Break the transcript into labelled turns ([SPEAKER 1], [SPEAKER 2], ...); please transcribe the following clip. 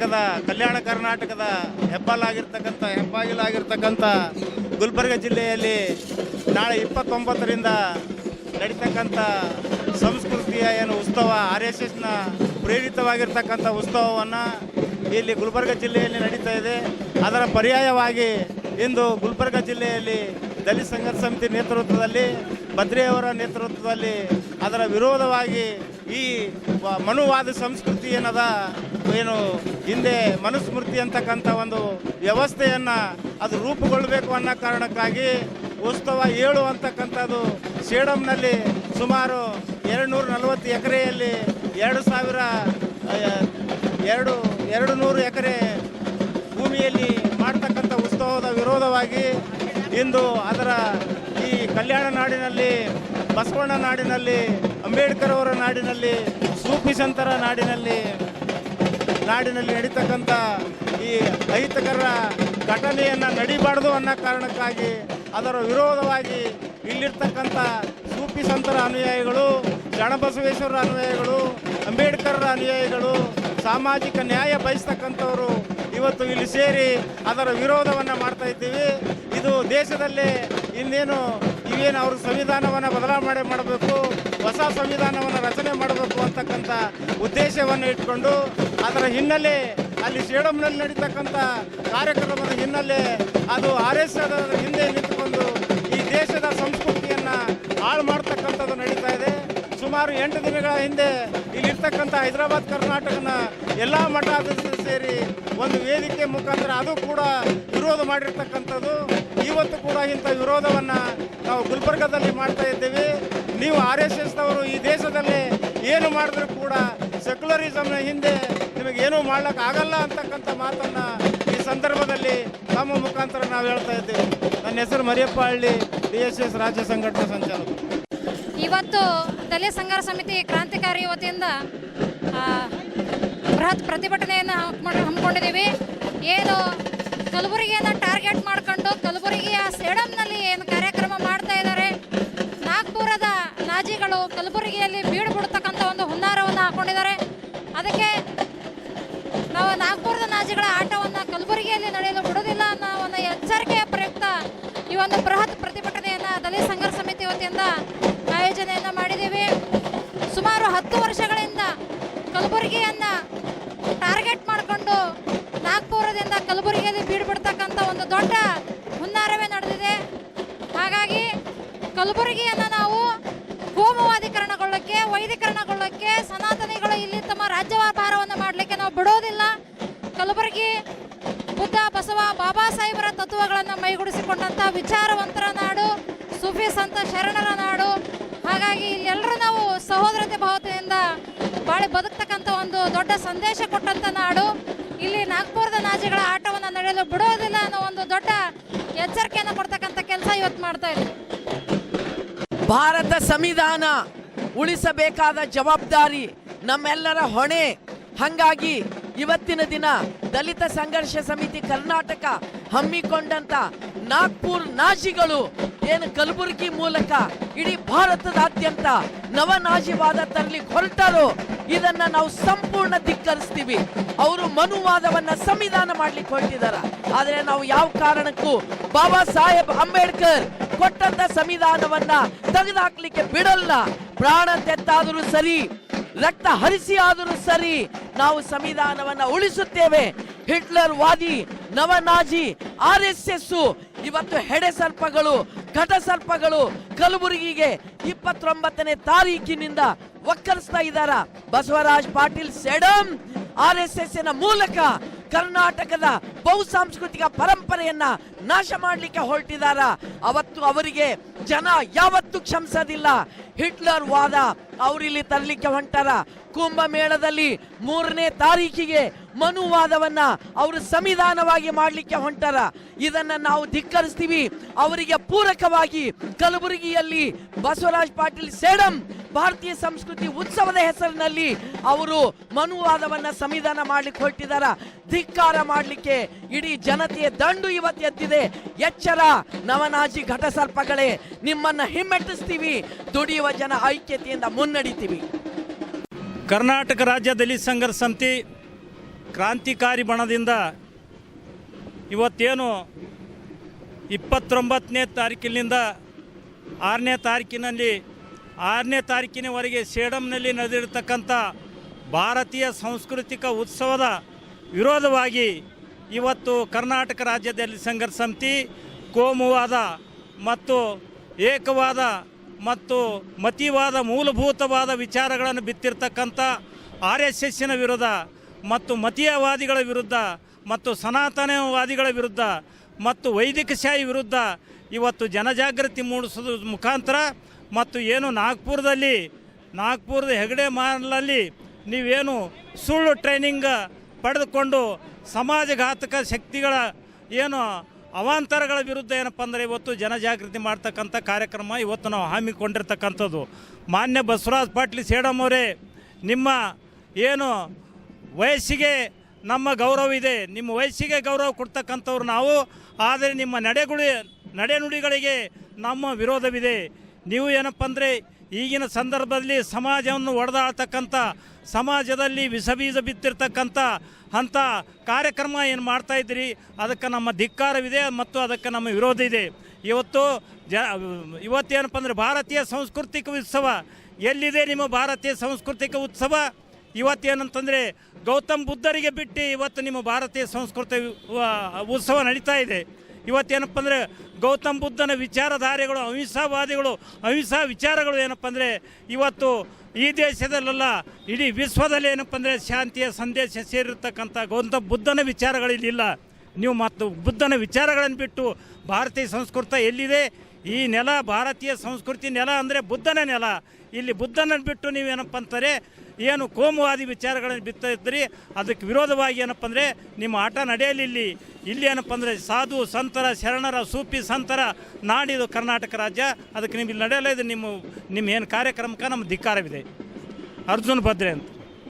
[SPEAKER 1] ಕರ್ನಾಟಕದ, ಕಲ್ಯಾಣ ಕರ್ನಾಟಕದ ಹೆಬ್ಬಾಲಾಗಿರ್ತಕ್ಕಂಥ ಹೆಬ್ಬಾಗಿಲಾಗಿರ್ತಕ್ಕಂಥ ಗುಲ್ಬರ್ಗ ಜಿಲ್ಲೆಯಲ್ಲಿ ನಾಳೆ ಇಪ್ಪತ್ತೊಂಬತ್ತರಿಂದ ನಡೀತಕ್ಕಂಥ ಸಂಸ್ಕೃತಿಯ ಏನು ಉತ್ಸವ ಆರ್ ಎಸ್ ಎಸ್ನ ಪ್ರೇರಿತವಾಗಿರ್ತಕ್ಕಂಥ ಉತ್ಸವವನ್ನು ಇಲ್ಲಿ ಗುಲ್ಬರ್ಗ ಜಿಲ್ಲೆಯಲ್ಲಿ ನಡೀತಾ ಇದೆ. ಅದರ ಪರ್ಯಾಯವಾಗಿ ಇಂದು ಗುಲ್ಬರ್ಗ ಜಿಲ್ಲೆಯಲ್ಲಿ ದಲಿತ ಸಂಘರ್ಷ ಸಮಿತಿ ನೇತೃತ್ವದಲ್ಲಿ ಬದ್ರಿಯವರ ನೇತೃತ್ವದಲ್ಲಿ ಅದರ ವಿರೋಧವಾಗಿ ಈ ಮನುವಾದ ಸಂಸ್ಕೃತಿ ಏನದ? ಏನು ಹಿಂದೆ ಮನುಸ್ಮೃತಿ ಅಂತಕ್ಕಂಥ ಒಂದು ವ್ಯವಸ್ಥೆಯನ್ನು ಅದು ರೂಪುಗೊಳ್ಳಬೇಕು ಅನ್ನೋ ಕಾರಣಕ್ಕಾಗಿ ಉತ್ಸವ ಏಳು ಅಂತಕ್ಕಂಥದ್ದು ಸೇಡಂನಲ್ಲಿ ಸುಮಾರು ಎರಡು ನೂರ ನಲವತ್ತು ಎಕರೆಯಲ್ಲಿ ಎರಡು ಸಾವಿರ ಎರಡು ಎರಡು ನೂರು ಎಕರೆ ಭೂಮಿಯಲ್ಲಿ ಮಾಡ್ತಕ್ಕಂಥ ಉತ್ಸವದ ವಿರೋಧವಾಗಿ ಇಂದು ಅದರ ಈ ಕಲ್ಯಾಣ ನಾಡಿನಲ್ಲಿ ಬಸವಣ್ಣ ನಾಡಿನಲ್ಲಿ, ಅಂಬೇಡ್ಕರ್ ಅವರ ನಾಡಿನಲ್ಲಿ, ಸೂಫಿ ಸಂತರ ನಾಡಿನಲ್ಲಿ ನಾಡಿನಲ್ಲಿ ನಡೀತಕ್ಕಂಥ ಈ ಅಹಿತಕರ ಘಟನೆಯನ್ನು ನಡಿಬಾರ್ದು ಅನ್ನೋ ಕಾರಣಕ್ಕಾಗಿ, ಅದರ ವಿರೋಧವಾಗಿ ಇಲ್ಲಿರ್ತಕ್ಕಂಥ ಸೂಫಿ ಸಂತರ ಅನುಯಾಯಿಗಳು ಗಣಬಸವೇಶ್ವರ ಅನುಯಾಯಿಗಳು, ಅಂಬೇಡ್ಕರ್ರ ಅನುಯಾಯಿಗಳು, ಸಾಮಾಜಿಕ ನ್ಯಾಯ ಬಯಸ್ತಕ್ಕಂಥವರು ಇವತ್ತು ಇಲ್ಲಿ ಸೇರಿ ಅದರ ವಿರೋಧವನ್ನು ಮಾಡ್ತಾ ಇದ್ದೀವಿ. ಇದು ದೇಶದಲ್ಲೇ ಇನ್ನೇನು ಇವೇನು ಅವರು ಸಂವಿಧಾನವನ್ನು ಬದಲಾವಣೆ ಮಾಡಬೇಕು, ಹೊಸ ಸಂವಿಧಾನವನ್ನು ರಚನೆ ಮಾಡಬೇಕು ಅಂತಕ್ಕಂಥ ಉದ್ದೇಶವನ್ನು ಇಟ್ಕೊಂಡು ಅದರ ಹಿನ್ನೆಲೆ ಅಲ್ಲಿ ಸೇಡಂನಲ್ಲಿ ನಡೀತಕ್ಕಂಥ ಕಾರ್ಯಕ್ರಮದ ಹಿನ್ನೆಲೆ ಅದು ಆರ್ ಎಸ್ ಹಿಂದೆ ನಿಂತುಕೊಂಡು ಸುಮಾರು ಎಂಟು ದಿನಗಳ ಹಿಂದೆ ಇಲ್ಲಿರ್ತಕ್ಕಂಥ ಹೈದರಾಬಾದ್, ಕರ್ನಾಟಕನ ಎಲ್ಲ ಮಠಾಧೀಶರು ಸೇರಿ ಒಂದು ವೇದಿಕೆ ಮುಖಾಂತರ ಅದು ಕೂಡ ವಿರೋಧ ಮಾಡಿರ್ತಕ್ಕಂಥದ್ದು. ಇವತ್ತು ಕೂಡ ಇಂಥ ವಿರೋಧವನ್ನು ನಾವು ಗುಲ್ಬರ್ಗದಲ್ಲಿ ಮಾಡ್ತಾ ಇದ್ದೇವೆ. ನೀವು ಆರ್ ಎಸ್ ಎಸ್ನವರು ಈ ದೇಶದಲ್ಲಿ ಏನು ಮಾಡಿದ್ರು ಕೂಡ ಸೆಕ್ಯುಲರಿಸಮ್ನ ಹಿಂದೆ ನಿಮಗೆ ಮಾಡಲಿಕ್ಕೆ ಮಾಡ್ಲಿಕ್ಕೆ ಆಗಲ್ಲ ಅಂತಕ್ಕಂಥ ಮಾತನ್ನು ಈ ಸಂದರ್ಭದಲ್ಲಿ ತಮ್ಮ ಮುಖಾಂತರ ನಾವು ಹೇಳ್ತಾ ಇದ್ದೇವೆ. ನನ್ನ ಹೆಸರು ಮರಿಯಪ್ಪ ಹಳ್ಳಿ, ಡಿ ಎಸ್ ಎಸ್ ರಾಜ್ಯ ಸಂಘಟನಾ ಸಂಚಾಲಕ.
[SPEAKER 2] ಇವತ್ತು ದಲಿತ ಸಂಘರ್ಷ ಸಮಿತಿ ಕ್ರಾಂತಿಕಾರಿ ವತಿಯಿಂದ ಬೃಹತ್ ಪ್ರತಿಭಟನೆಯನ್ನು ಹಮ್ಮಿಕೊಂಡು ಹಮ್ಮಿಕೊಂಡಿದ್ದೀವಿ. ಏನು, ಕಲಬುರಗಿಯನ್ನು ಟಾರ್ಗೆಟ್ ಮಾಡ್ಕೊಂಡು ಕಲಬುರಗಿಯ ಸೇಡಂನಲ್ಲಿ ಏನು ಕಾರ್ಯಕ್ರಮ ಮಾಡ್ತಾ ಇದ್ದಾರೆ. ನಾಗ್ಪುರದ ನಾಜಿಗಳು ಕಲಬುರಗಿಯಲ್ಲಿ ಬೀಡು ಬಿಡ್ತಕ್ಕಂಥ ಒಂದು ಹುನ್ನಾರವನ್ನು ಹಾಕೊಂಡಿದ್ದಾರೆ. ಅದಕ್ಕೆ ನಾವು ನಾಗ್ಪುರದ ನಾಜಿಗಳ ಆಟವನ್ನು ಕಲಬುರಗಿಯಲ್ಲಿ ನಡೆಯಲು ಬಿಡುವುದಿಲ್ಲ ಅನ್ನೋ ಒಂದು ಎಚ್ಚರಿಕೆಯ ಪ್ರಯುಕ್ತ ಈ ಒಂದು ಬೃಹತ್ ಪ್ರತಿಭಟನೆಯನ್ನು ದಲಿತ ಸಂಘರ್ಷ ಸಮಿತಿ ವತಿಯಿಂದ ಹತ್ತು ವರ್ಷಗಳಿಂದ ಕಲಬುರಗಿಯನ್ನ ಟಾರ್ಗೆಟ್ ಮಾಡಿಕೊಂಡು ನಾಗ್ಪುರದಿಂದ ಕಲಬುರಗಿಯಲ್ಲಿ ಬೀಡ್ಬಿಡ್ತಕ್ಕಂಥ ಒಂದು ದೊಡ್ಡ ಹುನ್ನಾರವೇ ನಡೆದಿದೆ. ಹಾಗಾಗಿ ಕಲಬುರಗಿಯನ್ನು ನಾವು ಕೋಮುವಾದೀಕರಣಗೊಳ್ಳಕ್ಕೆ, ವೈದೀಕರಣಗೊಳ್ಳಕ್ಕೆ, ಸನಾತನಿಗಳು ಇಲ್ಲಿ ತಮ್ಮ ರಾಜ್ಯಭಾರವನ್ನು ಮಾಡಲಿಕ್ಕೆ ನಾವು ಬಿಡೋದಿಲ್ಲ. ಕಲಬುರಗಿ ಬುದ್ಧ ಬಸವ ಬಾಬಾ ಸಾಹೇಬರ ತತ್ವಗಳನ್ನು ಮೈಗೂಡಿಸಿಕೊಂಡಂಥ ವಿಚಾರವಂತರ ನಾಡು, ಸುಫಿ ಸಂತ ಶರಣರ ನಾಡು. ಹಾಗಾಗಿ ಇಲ್ಲೆಲ್ಲರೂ ದೊಡ್ಡ ಸಂದೇಶ ಕೊಟ್ಟಂತ ನಾಡು ಇಲ್ಲಿ ನಾಗ್ಪುರದ ನಾಜಿಗಳ ಆಟವನ್ನು ನಡೆಯಲು ಬಿಡೋದಿಲ್ಲ ಅನ್ನೋ ಒಂದು ದೊಡ್ಡ ಎಚ್ಚರಿಕೆಯನ್ನು ಕೊಡ್ತಕ್ಕಂಥ ಕೆಲಸ ಇವತ್ತು ಮಾಡ್ತಾ ಇದೆ
[SPEAKER 3] ಭಾರತ ಸಂವಿಧಾನ ಉಳಿಸಬೇಕಾದ ಜವಾಬ್ದಾರಿ ನಮ್ಮೆಲ್ಲರ ಹೊಣೆ. ಹಂಗಾಗಿ ಇವತ್ತಿನ ದಿನ ದಲಿತ ಸಂಘರ್ಷ ಸಮಿತಿ ಕರ್ನಾಟಕ ಹಮ್ಮಿಕೊಂಡಂತ ನಾಗ್ಪುರ್ ನಾಜಿಗಳು ಏನು ಕಲಬುರಗಿ ಮೂಲಕ ಇಡೀ ಭಾರತದಾದ್ಯಂತ ನವನಾಜಿವಾದ ತರಲಿ ಹೊರಟರು, ಇದನ್ನ ನಾವು ಸಂಪೂರ್ಣ ಧಿಕ್ಕರಿಸ್ತೀವಿ. ಅವರು ಮನುವಾದವನ್ನ ಸಂವಿಧಾನ ಮಾಡ್ಲಿಕ್ಕೆ ಹೊರಟಿದಾರ. ಆದ್ರೆ ನಾವು ಯಾವ ಕಾರಣಕ್ಕೂ ಬಾಬಾ ಸಾಹೇಬ್ ಅಂಬೇಡ್ಕರ್ ಕೊಟ್ಟಂತ ಸಂವಿಧಾನವನ್ನ ತೆಗೆದುಹಾಕ್ಲಿಕ್ಕೆ ಬಿಡಲ್ಲ. ಪ್ರಾಣ ತೆತ್ತಾದರೂ ಸರಿ, ರಕ್ತ ಹರಿಸಿ ಆದರೂ ಸರಿ ನಾವು ಸಂವಿಧಾನವನ್ನ ಉಳಿಸುತ್ತೇವೆ. ಹಿಟ್ಲರ್ ವಾದಿ, ನವನಾಜಿ, ಆರ್ ಎಸ್ ಎಸ್ ಇವತ್ತು ಹೆಡೆ ಸರ್ಪಗಳು ಘಟ ಸರ್ಪಗಳು ಕಲಬುರಗಿಗೆ ಇಪ್ಪತ್ತೊಂಬತ್ತನೇ ತಾರೀಕಿನಿಂದ ಒಕ್ಕರಿಸ್ತಾ ಇದ್ದಾರ Basavaraj Patil Sedam? R S S ಮೂಲಕ ಕರ್ನಾಟಕದ ಬಹುಸಾಂಸ್ಕೃತಿಕ ಪರಂಪರೆಯನ್ನ ನಾಶ ಮಾಡಲಿಕ್ಕೆ ಹೊರಟಿದಾರ ಅವತ್ತು ಅವರಿಗೆ ಜನ ಯಾವತ್ತೂ ಕ್ಷಮಿಸೋದಿಲ್ಲ. ಹಿಟ್ಲರ್ ವಾದ ಅವರಿಲ್ಲಿ ತರಲಿಕ್ಕೆ ಹೊಂಟಾರ? ಕುಂಭಮೇಳದಲ್ಲಿ ಮೂರನೇ ತಾರೀಕಿಗೆ ಮನುವಾದವನ್ನ ಅವರು ಸಂವಿಧಾನವಾಗಿ ಮಾಡಲಿಕ್ಕೆ ಹೊಂಟಾರ. ಇದನ್ನ ನಾವು ಧಿಕ್ಕರಿಸ್ತೀವಿ. ಅವರಿಗೆ ಪೂರಕವಾಗಿ ಕಲಬುರಗಿಯಲ್ಲಿ ಬಸವರಾಜ್ ಪಾಟೀಲ್ ಸೇಡಂ ಭಾರತೀಯ ಸಂಸ್ಕೃತಿ ಉತ್ಸವದ ಹೆಸರಿನಲ್ಲಿ ಅವರು ಮನುವಾದವನ್ನ ಸಂವಿಧಾನ ಮಾಡ್ಲಿಕ್ಕೆ ಹೊರಟಿದಾರ. ಧಿಕ್ಕಾರ ಮಾಡಲಿಕ್ಕೆ ಇಡೀ ಜನತೆಯ ದಂಡು ಇವತ್ತು ಎತ್ತಿದೆ. ಎಚ್ಚರ ನವನಾಜಿ ಘಟಸರ್ಪಗಳೇ, ನಿಮ್ಮನ್ನ ಹಿಮ್ಮೆಟ್ಟಿಸ್ತೀವಿ. ದುಡಿಯುವ ಜನ ಐಕ್ಯತೆಯಿಂದ ಮುನ್ನಡಿತೀವಿ.
[SPEAKER 4] ಕರ್ನಾಟಕ ರಾಜ್ಯ ದಲಿತ ಸಂಘರ್ಷ ಸಮಿತಿ ಕ್ರಾಂತಿಕಾರಿ ಬಣದಿಂದ ಇವತ್ತೇನು ಇಪ್ಪತ್ತೊಂಬತ್ತನೇ ತಾರೀಕಿನಿಂದ ಆರನೇ ತಾರೀಕಿನಲ್ಲಿ, ಆರನೇ ತಾರೀಕಿನವರೆಗೆ ಸೇಡಮ್ನಲ್ಲಿ ನಡೆದಿರತಕ್ಕಂಥ ಭಾರತೀಯ ಸಾಂಸ್ಕೃತಿಕ ಉತ್ಸವದ ವಿರೋಧವಾಗಿ ಇವತ್ತು ಕರ್ನಾಟಕ ರಾಜ್ಯದಲ್ಲಿ ಸಂಘರ್ಷ ಸಮಿತಿ ಕೋಮುವಾದ ಮತ್ತು ಏಕವಾದ ಮತ್ತು ಮತಿವಾದ ಮೂಲಭೂತವಾದ ವಿಚಾರಗಳನ್ನು ಬಿತ್ತಿರ್ತಕ್ಕಂಥ ಆರ್ ಎಸ್ ಎಸ್ಸಿನ ವಿರುದ್ಧ ಮತ್ತು ಮತೀಯವಾದಿಗಳ ವಿರುದ್ಧ ಮತ್ತು ಸನಾತನವಾದಿಗಳ ವಿರುದ್ಧ ಮತ್ತು ವೈದಿಕಶಾಹಿ ವಿರುದ್ಧ ಇವತ್ತು ಜನಜಾಗೃತಿ ಮೂಡಿಸೋದ್ರ ಮುಖಾಂತರ ಮತ್ತು ಏನು ನಾಗ್ಪುರದಲ್ಲಿ, ನಾಗ್ಪುರದ ಹೆಗಡೆ ಮಾಲಲ್ಲಿ ನೀವೇನು ಸುಳ್ಳು ಟ್ರೈನಿಂಗ್ ಪಡೆದುಕೊಂಡು ಸಮಾಜಘಾತಕ ಶಕ್ತಿಗಳ ಏನು ಅವಾಂತರಗಳ ವಿರುದ್ಧ ಏನಪ್ಪ ಅಂದರೆ ಇವತ್ತು ಜನಜಾಗೃತಿ ಮಾಡ್ತಕ್ಕಂಥ ಕಾರ್ಯಕ್ರಮ ಇವತ್ತು ನಾವು ಹಮ್ಮಿಕೊಂಡಿರ್ತಕ್ಕಂಥದ್ದು ಮಾನ್ಯ ಬಸವರಾಜ್ ಪಾಟೀಲ್ ಸೇಡಮ್ ಅವರೇ, ನಿಮ್ಮ ಏನು ವಯಸ್ಸಿಗೆ ನಮ್ಮ ಗೌರವ ಇದೆ. ನಿಮ್ಮ ವಯಸ್ಸಿಗೆ ಗೌರವ ಕೊಡ್ತಕ್ಕಂಥವ್ರು ನಾವು. ಆದರೆ ನಿಮ್ಮ ನಡೆಗುಳಿ, ನಡೆನುಡಿಗಳಿಗೆ ನಮ್ಮ ವಿರೋಧವಿದೆ. ನೀವು ಏನಪ್ಪ ಅಂದರೆ ಈಗಿನ ಸಂದರ್ಭದಲ್ಲಿ ಸಮಾಜವನ್ನು ಒಡೆದಾಳ್ತಕ್ಕಂಥ ಸಮಾಜದಲ್ಲಿ ವಿಷಬೀಜ ಬಿತ್ತಿರ್ತಕ್ಕಂಥ ಅಂಥ ಕಾರ್ಯಕ್ರಮ ಏನು ಮಾಡ್ತಾ ಇದ್ದೀರಿ? ಅದಕ್ಕೆ ನಮ್ಮ ಧಿಕ್ಕಾರವಿದೆ ಮತ್ತು ಅದಕ್ಕೆ ನಮ್ಮ ವಿರೋಧ ಇದೆ. ಇವತ್ತು ಜ, ಇವತ್ತೇನಪ್ಪ ಅಂದರೆ ಭಾರತೀಯ ಸಾಂಸ್ಕೃತಿಕ ಉತ್ಸವ. ಎಲ್ಲಿದೆ ನಿಮ್ಮ ಭಾರತೀಯ ಸಾಂಸ್ಕೃತಿಕ ಉತ್ಸವ? ಇವತ್ತೇನಂತಂದರೆ ಗೌತಮ್ ಬುದ್ಧರಿಗೆ ಬಿಟ್ಟು ಇವತ್ತು ನಿಮ್ಮ ಭಾರತೀಯ ಸಂಸ್ಕೃತಿ ಉತ್ಸವ ನಡೀತಾ ಇದೆ. ಇವತ್ತೇನಪ್ಪ ಅಂದರೆ ಗೌತಮ್ ಬುದ್ಧನ ವಿಚಾರಧಾರೆಗಳು, ಅಹಿಂಸಾವಾದಿಗಳು, ಅಹಿಂಸಾ ವಿಚಾರಗಳು ಏನಪ್ಪ ಅಂದರೆ ಇವತ್ತು ಈ ದೇಶದಲ್ಲೆಲ್ಲ ಇಡೀ ವಿಶ್ವದಲ್ಲಿ ಏನಪ್ಪ ಅಂದರೆ ಶಾಂತಿಯ ಸಂದೇಶ ಸೇರಿರ್ತಕ್ಕಂಥ ಗೌತಮ್ ಬುದ್ಧನ ವಿಚಾರಗಳಿಲ್ಲ ನೀವು ಮತ್ತು ಬುದ್ಧನ ವಿಚಾರಗಳನ್ನು ಬಿಟ್ಟು ಭಾರತೀಯ ಸಂಸ್ಕೃತ ಎಲ್ಲಿದೆ? ಈ ನೆಲ ಭಾರತೀಯ ಸಂಸ್ಕೃತಿ ನೆಲ ಅಂದರೆ ಬುದ್ಧನ ನೆಲ. ಇಲ್ಲಿ ಬುದ್ಧನನ್ನು ಬಿಟ್ಟು ನೀವೇನಪ್ಪ ಅಂತಾರೆ ಏನು ಕೋಮುವಾದಿ ವಿಚಾರಗಳನ್ನು ಬಿತ್ತಾ ಇದ್ರಿ ಅದಕ್ಕೆ ವಿರೋಧವಾಗಿ ಏನಪ್ಪ ಅಂದರೆ ನಿಮ್ಮ ಆಟ ನಡೆಯಲಿ ಇಲ್ಲಿ. ಏನಪ್ಪ ಅಂದರೆ ಸಾಧು ಸಂತರ, ಶರಣರ ಸೂಪಿ ಸಂತರ ನಾಡಿದು ಕರ್ನಾಟಕ ರಾಜ್ಯ. ಅದಕ್ಕೆ ನಿಮ್ಗೆ ನಡೆಯಲ್ಲ ಇದು. ನಿಮ್ಮ ನಿಮ್ಮ ಏನು ಕಾರ್ಯಕ್ರಮಕ್ಕೆ ನಮ್ಮ ಧಿಕ್ಕಾರವಿದೆ. ಅರ್ಜುನ್ ಭದ್ರೆ ಅಂತ.